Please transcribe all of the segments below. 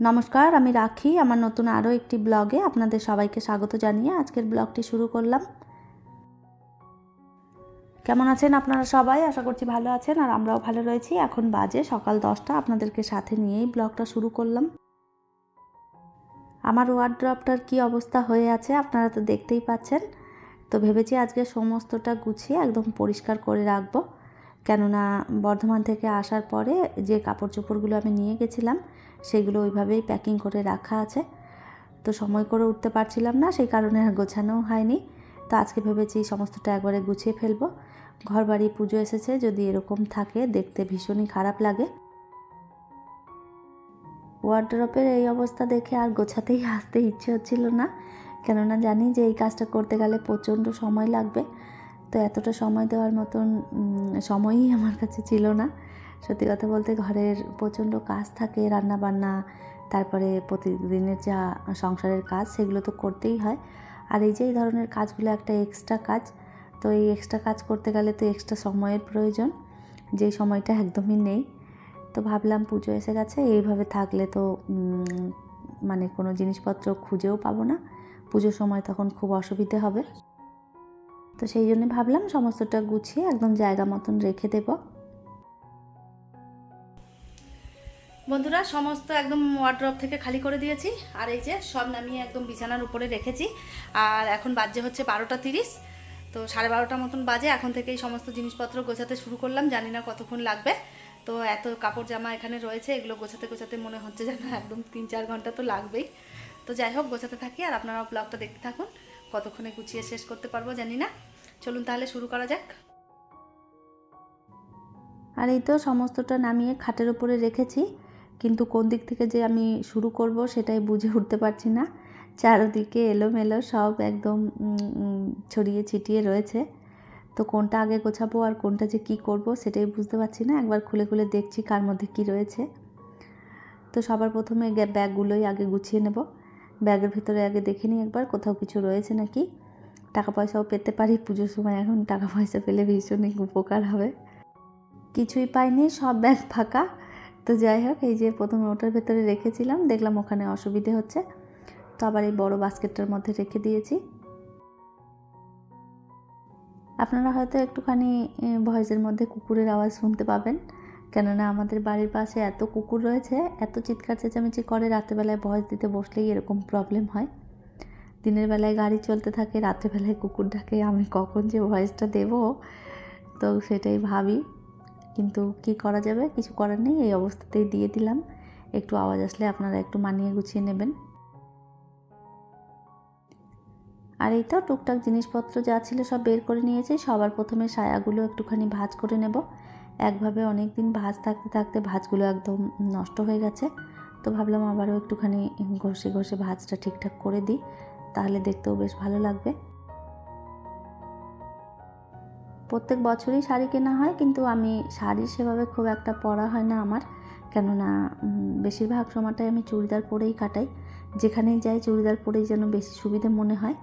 নমস্কার, আমি রাখি। আমার নতুন আরও একটি ব্লগে আপনাদের সবাইকে স্বাগত জানিয়ে আজকের ব্লগটি শুরু করলাম। কেমন আছেন আপনারা সবাই? আশা করছি ভালো আছেন আর আমরাও ভালো রয়েছি। এখন বাজে সকাল দশটা। আপনাদেরকে সাথে নিয়েই ব্লগটা শুরু করলাম। আমার ওয়ার্ড্রপটার কি অবস্থা হয়ে আছে আপনারা তো দেখতেই পাচ্ছেন। তো ভেবেছি আজকে সমস্তটা গুছিয়ে একদম পরিষ্কার করে রাখব। কেননা বর্ধমান থেকে আসার পরে যে কাপড় চোপড়গুলো আমি নিয়ে গেছিলাম সেগুলো ওইভাবেই প্যাকিং করে রাখা আছে। তো সময় করে উঠতে পারছিলাম না, সেই কারণে আর গোছানোও হয়নি। তো আজকে ভেবেছি সমস্তটা একবারে গুছিয়ে ফেলব। ঘর বাড়ি পুজো এসেছে, যদি এরকম থাকে দেখতে ভীষণই খারাপ লাগে। ওয়ার্ড্রপের এই অবস্থা দেখে আর গোছাতেই আসতে ইচ্ছে হচ্ছিল না। কেননা জানি যে এই কাজটা করতে গেলে প্রচণ্ড সময় লাগবে। তো এতটা সময় দেওয়ার মতন সময়ই আমার কাছে ছিল না। সত্যি কথা বলতে ঘরের প্রচণ্ড কাজ থাকে রান্না বান্না তারপরে প্রতিদিনের যা সংসারের কাজ সেগুলো তো করতেই হয়। আর এই যে এই ধরনের কাজগুলো একটা এক্সট্রা কাজ, তো এই এক্সট্রা কাজ করতে গেলে তো এক্সট্রা সময়ের প্রয়োজন যেই সময়টা একদমই নেই। তো ভাবলাম পুজো এসে গেছে, এইভাবে থাকলে তো মানে কোনো জিনিসপত্র খুঁজেও পাবো না, পুজোর সময় তখন খুব অসুবিধে হবে। তো সেই জন্য ভাবলাম সমস্তটা গুছিয়ে একদম জায়গা মতন রেখে দেব। বন্ধুরা, সমস্ত একদম ওয়ার্ড্রপ থেকে খালি করে দিয়েছি। আর এই যে সব নামিয়ে একদম বিছানার উপরে রেখেছি। আর এখন বাজে হচ্ছে বারোটা তিরিশ। তো সাড়ে বারোটা মতন বাজে। এখন থেকেই সমস্ত জিনিসপত্র গোছাতে শুরু করলাম। জানি না কতক্ষণ লাগবে। তো এত কাপড় জামা এখানে রয়েছে, এগুলো গোছাতে গোছাতে মনে হচ্ছে যেন একদম তিন চার ঘণ্টা তো লাগবেই। তো যাই হোক, গোছাতে থাকি। আর আপনারা ব্লগটা দেখতে থাকুন। কতক্ষণে গুছিয়ে শেষ করতে পারব জানি না। চলুন তাহলে শুরু করা যাক। আর এই তো সমস্তটা নামিয়ে খাটের উপরে রেখেছি। কিন্তু কোন দিক থেকে যে আমি শুরু করব সেটাই বুঝে উঠতে পারছি না। চারদিকে এলোমেলো সব একদম ছড়িয়ে ছিটিয়ে রয়েছে। তো কোনটা আগে গোছাবো আর কোনটা যে কি করব সেটাই বুঝতে পারছি না। একবার খুলে খুলে দেখছি কার মধ্যে কি রয়েছে। তো সবার প্রথমে ব্যাগগুলোই আগে গুছিয়ে নেব। ব্যাগের ভিতরে আগে দেখে নিই একবার কোথাও কিছু রয়েছে নাকি। টাকা পয়সাও পেতে পারি, পুজোর সময় এখন টাকা পয়সা পেলে ভীষণই উপকার হবে। কিছুই পাইনি, সব ব্যাগ ফাঁকা। তো যাই হোক, এই যে প্রথমে ওটার ভেতরে রেখেছিলাম, দেখলাম ওখানে অসুবিধে হচ্ছে। তো আবার এই বড় বাস্কেটটার মধ্যে রেখে দিয়েছি। আপনারা হয়তো একটুখানি ভয়েসের মধ্যে কুকুরের আওয়াজ শুনতে পাবেন। কেননা আমাদের বাড়ির পাশে এত কুকুর রয়েছে, এত চিৎকার চেঁচামেচি করে রাত্রেবেলায় ভয়েস দিতে বসলেই এরকম প্রবলেম হয়। দিনের বেলায় গাড়ি চলতে থাকে, রাত্রেবেলায় কুকুর ডাকে আমি কখন যে ভয়েসটা দেব, তো সেটাই ভাবি। কিন্তু কি করা যাবে? কিছু করার নেই, এই অবস্থাতেই দিয়ে দিলাম। একটু আওয়াজ আসলে আপনারা একটু মানিয়ে গুছিয়ে নেবেন। আর এই তো টুকটাক জিনিসপত্র যা ছিল সব বের করে নিয়েছি। সবার প্রথমে সায়াগুলো একটুখানি ভাজ করে নেব। একভাবে অনেক দিন ভাজ থাকতে থাকতে ভাজগুলো একদম নষ্ট হয়ে গেছে। তো ভাবলাম আবারও একটুখানি ঘষে ঘষে ভাজটা ঠিকঠাক করে দিই। তাহলে দেখতেও বেশ ভালো লাগবে। প্রত্যেক বছরই শাড়ি কেনা হয়, কিন্তু আমি শাড়ি সেভাবে খুব একটা পরা হয় না আমার। কেননা বেশিরভাগ সময়টাই আমি চুড়িদার পরেই কাটাই। যেখানেই যাই চুড়িদার পরেই যেন বেশি সুবিধে মনে হয়।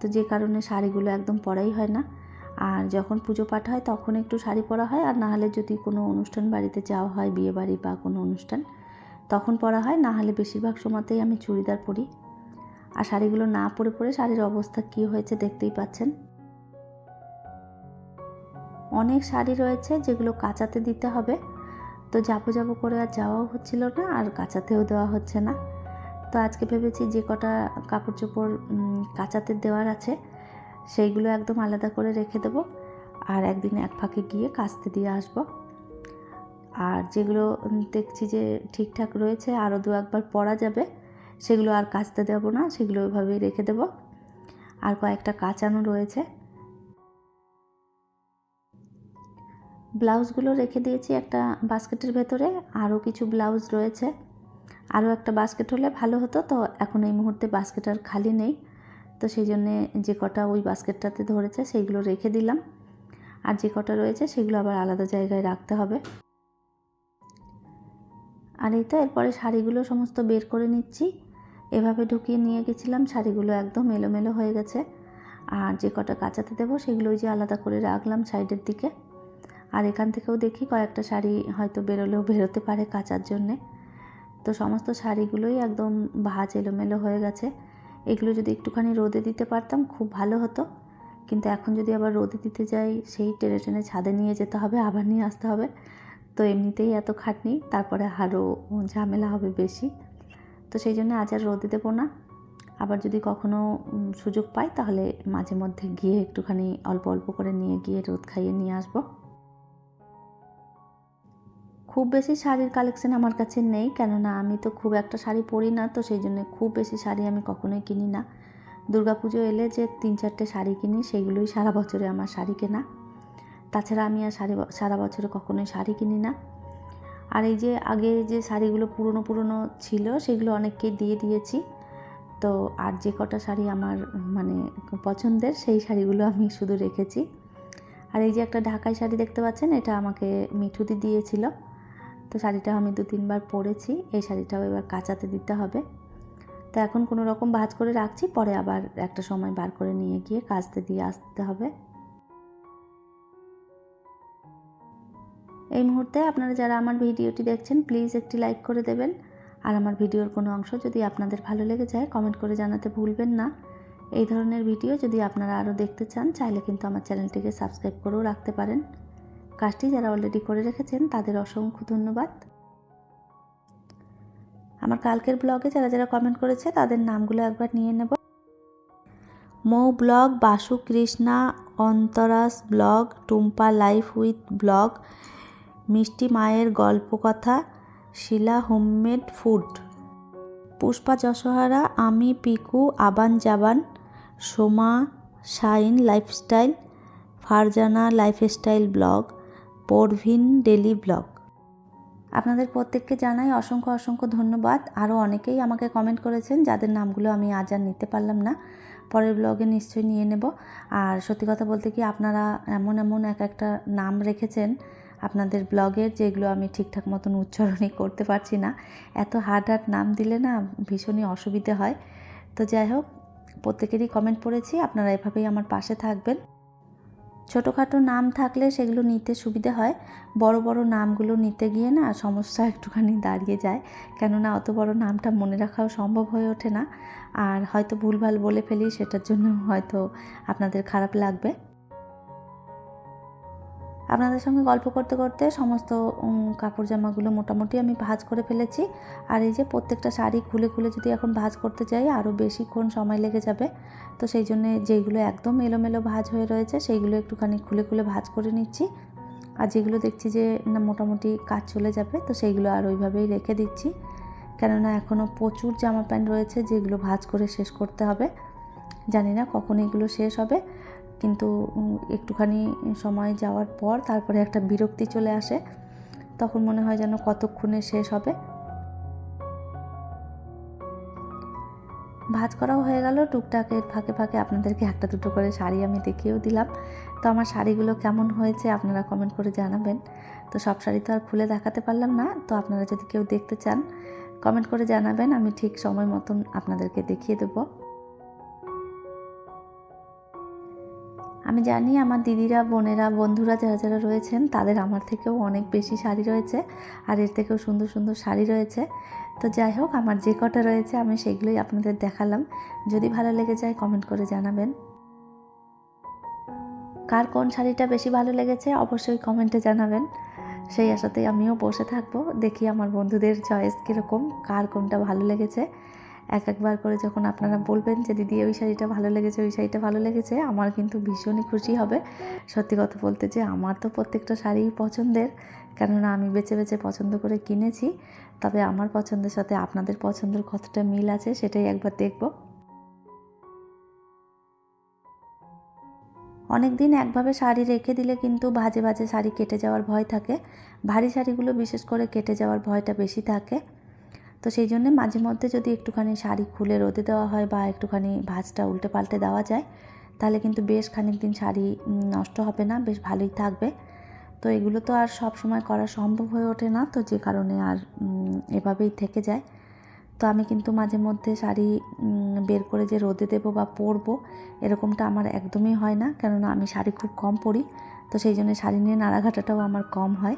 তো যে কারণে শাড়িগুলো একদম পরাই হয় না। আর যখন পুজো পাঠ হয় তখন একটু শাড়ি পরা হয়, আর না হলে যদি কোনো অনুষ্ঠান বাড়িতে যাওয়া হয়, বিয়ে বাড়ি বা কোনো অনুষ্ঠান, তখন পরা হয়। না হলে বেশিরভাগ সময়তেই আমি চুড়িদার পরি। আর শাড়িগুলো না পরে পরে শাড়ির অবস্থা কী হয়েছে দেখতেই পাচ্ছেন। অনেক শাড়ি রয়েছে যেগুলো কাঁচাতে দিতে হবে। তো যাব যাব করে আর যাওয়াও হচ্ছিল না আর কাঁচাতেও দেওয়া হচ্ছে না। তো আজকে ভেবেছি যে কটা কাপড় চোপড় কাঁচাতে দেওয়ার আছে, সেইগুলো একদম আলাদা করে রেখে দেবো আর একদিন এক ফাঁকে গিয়ে কাচতে দিয়ে আসব। আর যেগুলো দেখছি যে ঠিকঠাক রয়েছে আরও দু একবার পরা যাবে, সেগুলো আর কাচতে দেবো না, সেগুলো ওইভাবেই রেখে দেবো। আর কয়েকটা কাচানো রয়েছে ব্লাউজগুলো রেখে দিয়েছি একটা বাস্কেটের ভেতরে, আরও কিছু ব্লাউজ রয়েছে। আরও একটা বাস্কেট হলে ভালো হতো, তো এখন এই মুহূর্তে বাস্কেট আর খালি নেই। তো সেই জন্যে যে কটা ওই বাস্কেটটাতে ধরেছে সেইগুলো রেখে দিলাম। আর যে কটা রয়েছে সেগুলো আবার আলাদা জায়গায় রাখতে হবে। আর এই তো এরপরে শাড়িগুলো সমস্ত বের করে নিচ্ছি। এভাবে ঢুকিয়ে নিয়ে গেছিলাম, শাড়িগুলো একদম এলোমেলো হয়ে গেছে। আর যে কটা কাঁচাতে দেবো সেগুলো ওই যে আলাদা করে রাখলাম সাইডের দিকে। আর এখান থেকেও দেখি কয়েকটা শাড়ি হয়তো বেরোলেও বেরোতে পারে কাচার জন্যে। তো সমস্ত শাড়িগুলোই একদম ভাজ এলোমেলো হয়ে গেছে। এগুলো যদি একটুখানি রোদে দিতে পারতাম খুব ভালো হতো। কিন্তু এখন যদি আবার রোদে দিতে যাই, সেই টেনে টেনে ছাদে নিয়ে যেতে হবে, আবার নিয়ে আসতে হবে। তো এমনিতেই এত খাটনি, তারপরে আরও ঝামেলা হবে বেশি। তো সেই জন্য আজ আর রোদে দেবো না। আবার যদি কখনো সুযোগ পাই তাহলে মাঝে মধ্যে গিয়ে একটুখানি অল্প অল্প করে নিয়ে গিয়ে রোদ খাইয়ে নিয়ে আসব। খুব বেশি শাড়ির কালেকশন আমার কাছে নেই, কেননা আমি তো খুব একটা শাড়ি পরি না, তো সেই জন্য খুব বেশি শাড়ি আমি কখনোই কিনি না। দুর্গাপুজো এলে যে তিন চারটে শাড়ি কিনি সেগুলোই সারা বছরে আমার শাড়ি কেনা। তাছাড়া আমি আর শাড়ি সারা বছরে কখনোই শাড়ি কিনি না। আর এই যে আগে যে শাড়িগুলো পুরনো পুরনো ছিল, সেগুলো অনেককে দিয়ে দিয়েছি। তো আর যে কটা শাড়ি আমার মানে পছন্দের, সেই শাড়িগুলো আমি শুধু রেখেছি। আর এই যে একটা ঢাকাই শাড়ি দেখতে পাচ্ছেন, এটা আমাকে মিঠুদি দিয়েছিল। তো শাড়িটা আমি দু তিনবার পরেছি, এই শাড়িটাও এবার কাচাতে দিতে হবে। তো এখন কোনো রকম ভাজ করে রাখছি, পরে আবার একটা সময় বার করে নিয়ে গিয়ে কাচতে দিয়ে আসতে হবে। এই মুহূর্তে আপনারা যারা আমার ভিডিওটি দেখছেন, প্লিজ একটি লাইক করে দেবেন। আর আমার ভিডিওর কোনো অংশ যদি আপনাদের ভালো লেগে যায়, কমেন্ট করে জানাতে ভুলবেন না। এই ধরনের ভিডিও যদি আপনারা আরও দেখতে চান, চাইলে কিন্তু আমার চ্যানেলটিকে সাবস্ক্রাইব করেও রাখতে পারেন। কাজটি যারা অলরেডি করে রেখেছেন, তাদের অসংখ্য ধন্যবাদ। আমার কালকের ব্লগে যারা যারা কমেন্ট করেছে, তাদের নামগুলো একবার নিয়ে নেব। Mou blog, Basu Krishna, অন্তরাস blog, Tumpa life with blog, মিষ্টি মায়ের গল্প কথা শিলা হোমমেড ফুড, পুষ্পা যশোহারা, আমি, পিকু, আবান জাবান, Soma, shine lifestyle, Farzana lifestyle blog Parveen daily blog. আপনাদের প্রত্যেককে জানাই অসংখ্য অসংখ্য ধন্যবাদ। আরও অনেকেই আমাকে কমেন্ট করেছেন, যাদের নামগুলো আমি আজ আর নিতে পারলাম না। পরের ব্লগে নিশ্চয়ই নিয়ে নেব। আর সত্যি কথা বলতে কি, আপনারা এমন এমন এক একটা নাম রেখেছেন আপনাদের ব্লগের যেগুলো আমি ঠিকঠাক মতন উচ্চারণই করতে পারছি না। এত হার্ড হার্ড নাম দিলে না ভীষণই অসুবিধে হয়। তো যাই হোক, প্রত্যেকেরই কমেন্ট পড়েছি, আপনারা এভাবেই আমার পাশে থাকবেন। ছোটোখাটো নাম থাকলে সেগুলো নিতে সুবিধে হয়। বড় বড় নামগুলো নিতে গিয়ে না সমস্যা একটুখানি দাঁড়িয়ে যায়। কেননা অত বড় নামটা মনে রাখাও সম্ভব হয়ে ওঠে না। আর হয়তো ভুলভাল বলে ফেলি সেটার জন্য হয়তো আপনাদের খারাপ লাগবে। আপনাদের সঙ্গে গল্প করতে করতে সমস্ত কাপড় জামাগুলো মোটামুটি আমি ভাঁজ করে ফেলেছি। আর এই যে প্রত্যেকটা শাড়ি খুলে খুলে যদি এখন ভাঁজ করতে যাই, আরও বেশিক্ষণ সময় লেগে যাবে। তো সেই জন্য যেগুলো একদম এলোমেলো ভাঁজ হয়ে রয়েছে, সেইগুলো একটুখানি খুলে খুলে ভাজ করে নিচ্ছি। আর যেগুলো দেখছি যে, না, মোটামুটি কাজ চলে যাবে, তো সেইগুলো আর ওইভাবেই রেখে দিচ্ছি। কেননা এখনও প্রচুর জামা প্যান্ট রয়েছে, যেগুলো ভাজ করে শেষ করতে হবে। জানি না কখন এগুলো শেষ হবে। কিন্তু একটুখানি সময় যাওয়ার পর তারপরে একটা বিরক্তি চলে আসে। তখন মনে হয় যেন কতক্ষণে শেষ হবে। ভাজ করাও হয়ে গেল। টুকটাকের ফাঁকে ফাঁকে আপনাদেরকে একটা দুটো করে শাড়ি আমি দেখিয়েও দিলাম। তো আমার শাড়িগুলো কেমন হয়েছে আপনারা কমেন্ট করে জানাবেন। তো সব শাড়ি তো আর খুলে দেখাতে পারলাম না। তো আপনারা যদি কেউ দেখতে চান কমেন্ট করে জানাবেন। আমি ঠিক সময় মতন আপনাদেরকে দেখিয়ে দেবো। আমি জানি আমার দিদিরা, বোনেরা, বন্ধুরা যারা যারা রয়েছেন, তাদের আমার থেকেও অনেক বেশি শাড়ি রয়েছে আর এর থেকেও সুন্দর সুন্দর শাড়ি রয়েছে। তো যাই হোক, আমার যে কটা রয়েছে, আমি সেগুলোই আপনাদের দেখালাম। যদি ভালো লেগে যায় কমেন্ট করে জানাবেন। কার কোন শাড়িটা বেশি ভালো লেগেছে, অবশ্যই কমেন্টে জানাবেন। সেই আশাতেই আমিও বসে থাকব, দেখি আমার বন্ধুদের চয়েস কীরকম, কার কোনটা ভালো লেগেছে। এক একবার করে যখন আপনারা বলবেন যে, দিদি, ওই শাড়িটা ভালো লেগেছে, ওই শাড়িটা ভালো লেগেছে, আমার কিন্তু ভীষণই খুশি হবে। সত্যি কথা বলতে যে, আমার তো প্রত্যেকটা শাড়ি পছন্দের। কেননা আমি বেছে বেছে পছন্দ করে কিনেছি। তবে আমার পছন্দের সাথে আপনাদের পছন্দের কতটা মিল আছে, সেটাই একবার দেখব। অনেক দিন একভাবে শাড়ি রেখে দিলে কিন্তু বাজে ভাজে শাড়ি কেটে যাওয়ার ভয় থাকে। ভারী শাড়িগুলো বিশেষ করে কেটে যাওয়ার ভয়টা বেশি থাকে। তো সেই জন্য মাঝে মধ্যে যদি একটুখানি শাড়ি খুলে রোদে দেওয়া হয় বা একটুখানি ভাঁজটা উল্টে পাল্টে দেওয়া যায়, তাহলে কিন্তু বেশ খানিক দিন শাড়ি নষ্ট হবে না, বেশ ভালোই থাকবে। তো এগুলো তো আর সব সময় করা সম্ভব হয়ে ওঠে না, তো যে কারণে আর এভাবেই থেকে যায়। তো আমি কিন্তু মাঝে মধ্যে শাড়ি বের করে যে রোদে দেবো বা পরবো, এরকমটা আমার একদমই হয় না। কেননা আমি শাড়ি খুব কম পরি, তো সেই জন্য শাড়ি নিয়ে নাড়াঘাটাটাও আমার কম হয়।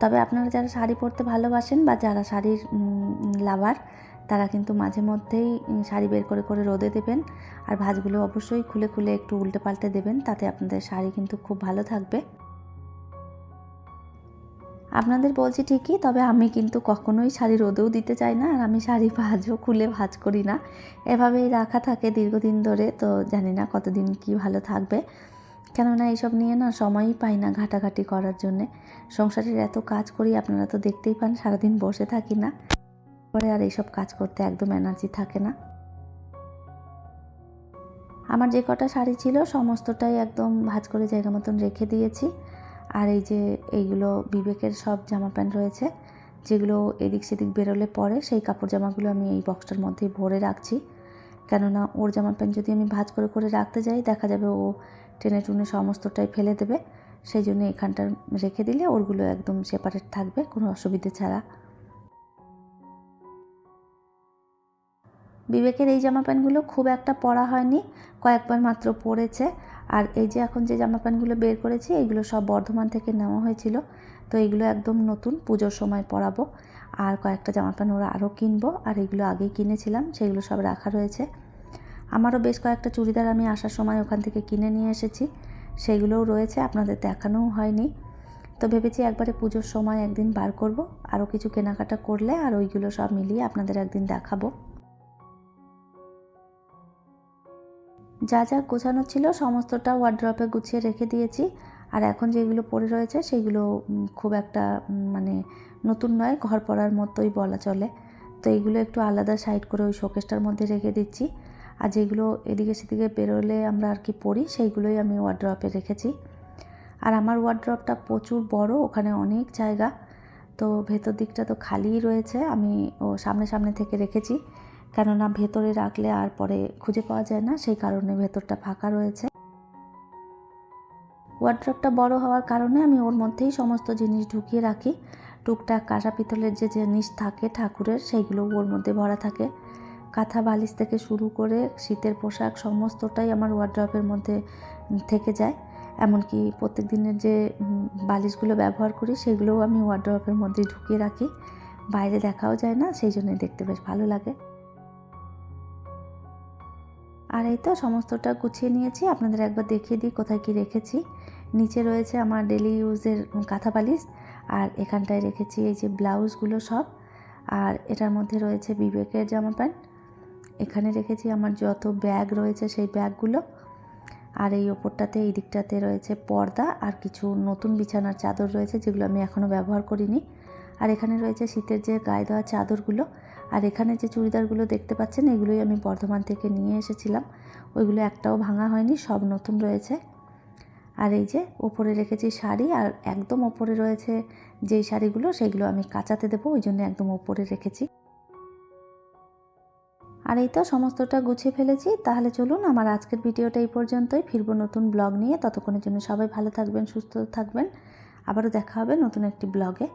তবে আপনারা যারা শাড়ি পরতে ভালোবাসেন বা যারা শাড়ির লাভার, তারা কিন্তু মাঝে মধ্যেই শাড়ি বের করে করে রোদে দেবেন। আর ভাঁজগুলো অবশ্যই খুলে খুলে একটু উল্টে পাল্টে দেবেন, তাতে আপনাদের শাড়ি কিন্তু খুব ভালো থাকবে। আপনাদের বলছি ঠিকই, তবে আমি কিন্তু কখনোই শাড়ি রোদেও দিতে চাই না, আর আমি শাড়ি ভাজও, খুলে ভাজ করি না। এভাবেই রাখা থাকে দীর্ঘদিন ধরে, তো জানি না কতদিন কি ভালো থাকবে। কেননা এইসব নিয়ে না সময়ই পাই না ঘাটাঘাটি করার জন্যে। সংসারের এত কাজ করি, আপনারা তো দেখতেই পান, সারাদিন বসে থাকি না। পরে আর এইসব কাজ করতে একদম এনার্জি থাকে না। আমার যে কটা শাড়ি ছিল, সমস্তটাই একদম ভাজ করে জায়গা মতন রেখে দিয়েছি। আর এই যে এইগুলো বিবেকের সব জামা প্যান্ট রয়েছে, যেগুলো এদিক সেদিক বেরোলে পরে সেই কাপড় জামাগুলো আমি এই বক্সটার মধ্যে ভরে রাখছি। কেননা ওর জামা প্যান্ট যদি আমি ভাজ করে করে রাখতে যাই, দেখা যাবে ও টেনে টুনে সমস্তটাই ফেলে দেবে। সেই জন্য এখানটা রেখে দিলে ওরগুলো একদম সেপারেট থাকবে, কোনো অসুবিধে ছাড়া। বিবেকের এই জামা প্যান্টগুলো খুব একটা পরা হয়নি, কয়েকবার মাত্র পরেছে। আর এই যে এখন যে জামা প্যান্টগুলো বের করেছি এইগুলো সব বর্ধমান থেকে নেওয়া হয়েছিল। তো এইগুলো একদম নতুন, পুজোর সময় পরাবো। আর কয়েকটা জামা প্যান্ট ওরা আরও কিনবো, আর এগুলো আগেই কিনেছিলাম, সেগুলো সব রাখা রয়েছে। আমারও বেশ কয়েকটা চুড়িদার আমি আসার সময় ওখান থেকে কিনে নিয়ে এসেছি। সেগুলোও রয়েছে, আপনাদের দেখানোও হয়নি। তো ভেবেছি একবারে পুজোর সময় একদিন বার করব, আরও কিছু কেনাকাটা করলে আর ওইগুলো সব মিলিয়ে আপনাদের একদিন দেখাবো। যা যা গোছানো ছিল সমস্তটা ওয়ার্ড্রপে গুছিয়ে রেখে দিয়েছি। আর এখন যেগুলো পড়ে রয়েছে সেগুলো খুব একটা মানে নতুন নয়, ঘর পড়ার মতোই বলা চলে। তো এইগুলো একটু আলাদা সাইড করে ওই শোকেসটার মধ্যে রেখে দিচ্ছি। আর যেগুলো এদিকে সেদিকে বেরোলে আমরা আর কি পড়ি, সেইগুলোই আমি ওয়ার্ড্রপে রেখেছি। আর আমার ওয়ার্ড্রপটা প্রচুর বড়, ওখানে অনেক জায়গা। তো ভেতর দিকটা তো খালিই রয়েছে, আমি ও সামনে সামনে থেকে রেখেছি। কেননা ভেতরে রাখলে আর পরে খুঁজে পাওয়া যায় না, সেই কারণে ভেতরটা ফাঁকা রয়েছে। ওয়ার্ড্রপটা বড় হওয়ার কারণে আমি ওর মধ্যেই সমস্ত জিনিস ঢুকিয়ে রাখি। টুকটাক কাঁসা পিতলের যে জিনিস থাকে ঠাকুরের, সেইগুলো ওর মধ্যে ভরা থাকে। কাঁথা বালিশ থেকে শুরু করে শীতের পোশাক সমস্তটাই আমার ওয়ার্ড্রপের মধ্যে থেকে যায়। এমনকি প্রত্যেক দিনের যে বালিশগুলো ব্যবহার করি, সেগুলোও আমি ওয়ার্ড্রপের মধ্যে ঢুকিয়ে রাখি। বাইরে দেখাও যায় না, সেই জন্যই দেখতে বেশ ভালো লাগে। আর এই তো সমস্তটা গুছিয়ে নিয়েছি। আপনাদের একবার দেখিয়ে দিই কোথায় কি রেখেছি। নিচে রয়েছে আমার ডেলি ইউজের কাঁথা বালিশ আর এখানটায় রেখেছি এই যে ব্লাউজগুলো সব। আর এটার মধ্যে রয়েছে বিবেকের জামা প্যান্ট এখানে রেখেছি আমার যত ব্যাগ রয়েছে সেই ব্যাগগুলো। আর এই ওপরটাতে, এই দিকটাতে রয়েছে পর্দা আর কিছু নতুন বিছানার চাদর রয়েছে যেগুলো আমি এখনও ব্যবহার করিনি। আর এখানে রয়েছে শীতের যে গায়ে দেওয়া চাদরগুলো। আর এখানে যে চুড়িদারগুলো দেখতে পাচ্ছেন, এগুলোই আমি বর্ধমান থেকে নিয়ে এসেছিলাম। ওইগুলো একটাও ভাঙা হয়নি, সব নতুন রয়েছে। আর এই যে ওপরে রেখেছি শাড়ি আর একদম ওপরে রয়েছে যেই শাড়িগুলো, সেগুলো আমি কাচাতে দেবো, ওই জন্য একদম ওপরে রেখেছি। আর এই তো সমস্তটা গুছিয়ে ফেলেছি। তাহলে চলুন আমার আজকের ভিডিওটা এই পর্যন্তই। ফিরবো নতুন ব্লগ নিয়ে। ততক্ষণের জন্য সবাই ভালো থাকবেন, সুস্থ থাকবেন। আবারও দেখা হবে নতুন একটি ব্লগে।